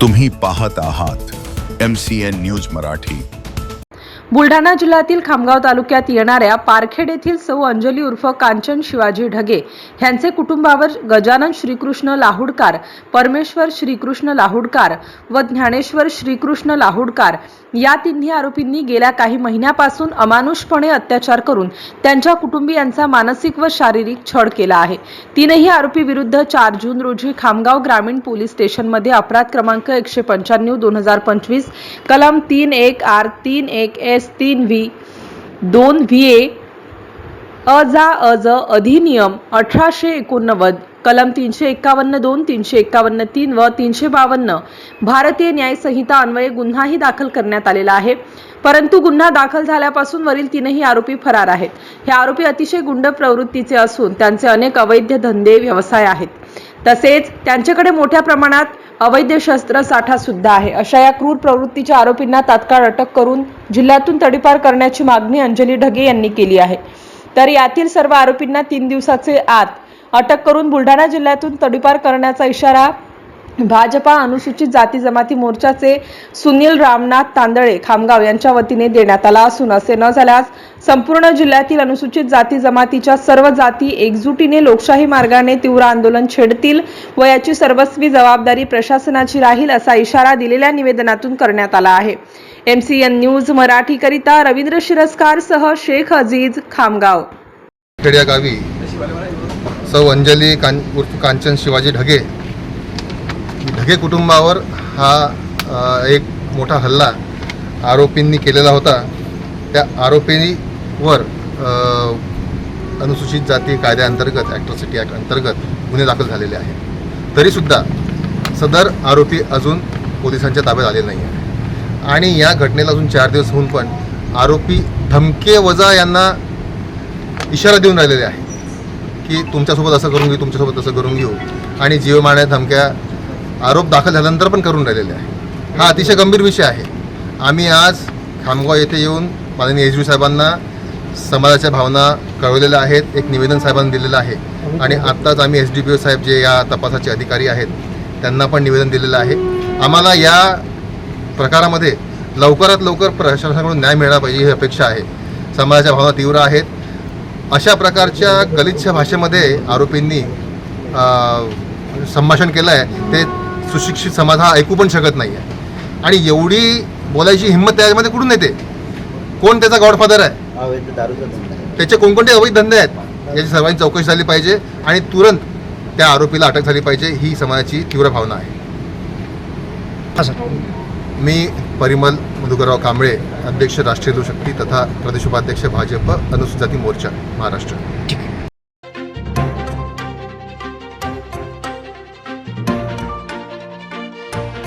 तुम्ही पाहत आहात M C N news Marathi. Buldhana जिल्ह्यातील खामगाव तालुक्यात येणाऱ्या पारखेड येथील सौ अंजली उर्फ कांचन शिवाजी ढगे यांचे कुटुंबावर गजानन श्रीकृष्ण लाहुडकार परमेश्वर श्रीकृष्ण लाहुडकार व ज्ञानेश्वर श्रीकृष्ण लाहुडकार या तिन्ही आरोपींनी गेल्या काही महिन्यापासून अमानुषपणे अत्याचार करून त्यांच्या कुटुंबियांचा मानसिक व शारीरिक छळ केला आहे. तीनही आरोपी विरुद्ध चार जून रोजी खामगाव ग्रामीण पोलीस स्टेशनमध्ये अपराध क्रमांक एकशे पंच्याण्णव दोन हजार पंचवीस कलम तीन एक आर तीन एक एस तीन व्ही दोन व्ही ए अजा अज अधिनियम अठराशे एकोणनव्वद कलम तीनशे एक्कावन्न दोन तीनशे एक्कावन्न तीन व तीनशे बावन्न भारतीय न्यायसंहिता अन्वये गुन्हाही दाखल करण्यात आलेला आहे. परंतु गुन्हा दाखल झाल्यापासून वरील तीनही आरोपी फरार आहेत. हे आरोपी अतिशय गुंड प्रवृत्तीचे असून त्यांचे अनेक अवैध धंदे व्यवसाय आहेत. तसेच त्यांच्याकडे मोठ्या प्रमाणात अवैध शस्त्र साठा सुद्धा आहे. अशा या क्रूर प्रवृत्तीच्या आरोपींना तात्काळ अटक करून जिल्ह्यातून तडीपार करण्याची मागणी अंजली ढगे यांनी केली आहे. तर यातील सर्व आरोपींना तीन दिवसाचे आत अटक करून बुलढाणा जिल्ह्यातून तडीपार करण्याचा इशारा भाजपा अनुसूचित जाती जमाती मोर्चाचे सुनील रामनाथ तांदळे खामगाव यांच्या वतीने देण्यात आला असून असे न झाल्यास संपूर्ण जिल्ह्यातील अनुसूचित जाती जमातीच्या सर्व जाती एकजुटीने लोकशाही मार्गाने तीव्र आंदोलन छेडतील व याची सर्वस्वी जबाबदारी प्रशासनाची राहील असा इशारा दिलेल्या निवेदनातून करण्यात आला आहे. एमसीएन न्यूज मराठीकरिता रवींद्र शिरस्कार सह शेख अजीज खामगाव. गावी. सौ अंजली कां उर्फ कांचन शिवाजी ढगे. ढगे कुटुंबावर हा एक मोठा हल्ला आरोपींनी केलेला होता. त्या आरोपीवर अनुसूचित जाती कायद्याअंतर्गत ॲक्ट्रॉसिटी ॲक्ट अंतर्गत गुन्हे दाखल झालेले आहेत. तरीसुद्धा सदर आरोपी अजून पोलिसांच्या ताब्यात आलेले नाही आहे आणि या घटनेला अजून चार दिवस होऊन पण आरोपी धमके वजा यांना इशारा देऊन राहिलेले आहे की तुमच्यासोबत असं करून घेऊ तुमच्यासोबत तसं करून घेऊ. आणि जीव मारण्या धमक्या आरोप दाखल झाल्यानंतर पण करून राहिलेले आहे. हा अतिशय गंभीर विषय आहे. आम्ही आज खामगाव येथे येऊन माननीय एच डी साहेबांना समाजाच्या भावना कळवलेल्या आहेत एक निवेदन साहेबांनी दिलेलं आहे. आणि आत्ताच आम्ही एस डी पी ओ साहेब जे या तपासाचे अधिकारी आहेत त्यांना पण निवेदन दिलेलं आहे. आम्हाला या प्रकारामध्ये लवकरात लवकर प्रशासनाकडून न्याय मिळाला पाहिजे ही अपेक्षा आहे. समाजाच्या भावना तीव्र आहेत. अशा प्रकारच्या गलिच्छ भाषेमध्ये आरोपींनी संभाषण केलं आहे ते सुशिक्षित समाज हा ऐकू पण शकत नाही आहे आणि एवढी बोलायची हिंमत त्यामध्ये कुठून येते? कोण त्याचा गॉडफादर आहे? अवैध दारूचा धंदा आहे. त्याचे कोणकोणते अवैध धंदे आहेत? याची सर्वांची चौकशी झाली पाहिजे आणि तुरंत त्या आरोपीला अटक झाली पाहिजे ही समाजाची तीव्र भावना आहे. मी परिमल मधुकरराव कांबळे अध्यक्ष राष्ट्रीय लोकशक्ती तथा प्रदेश उपाध्यक्ष भाजप अनुसूचित जाती मोर्चा महाराष्ट्र. ठीक आहे.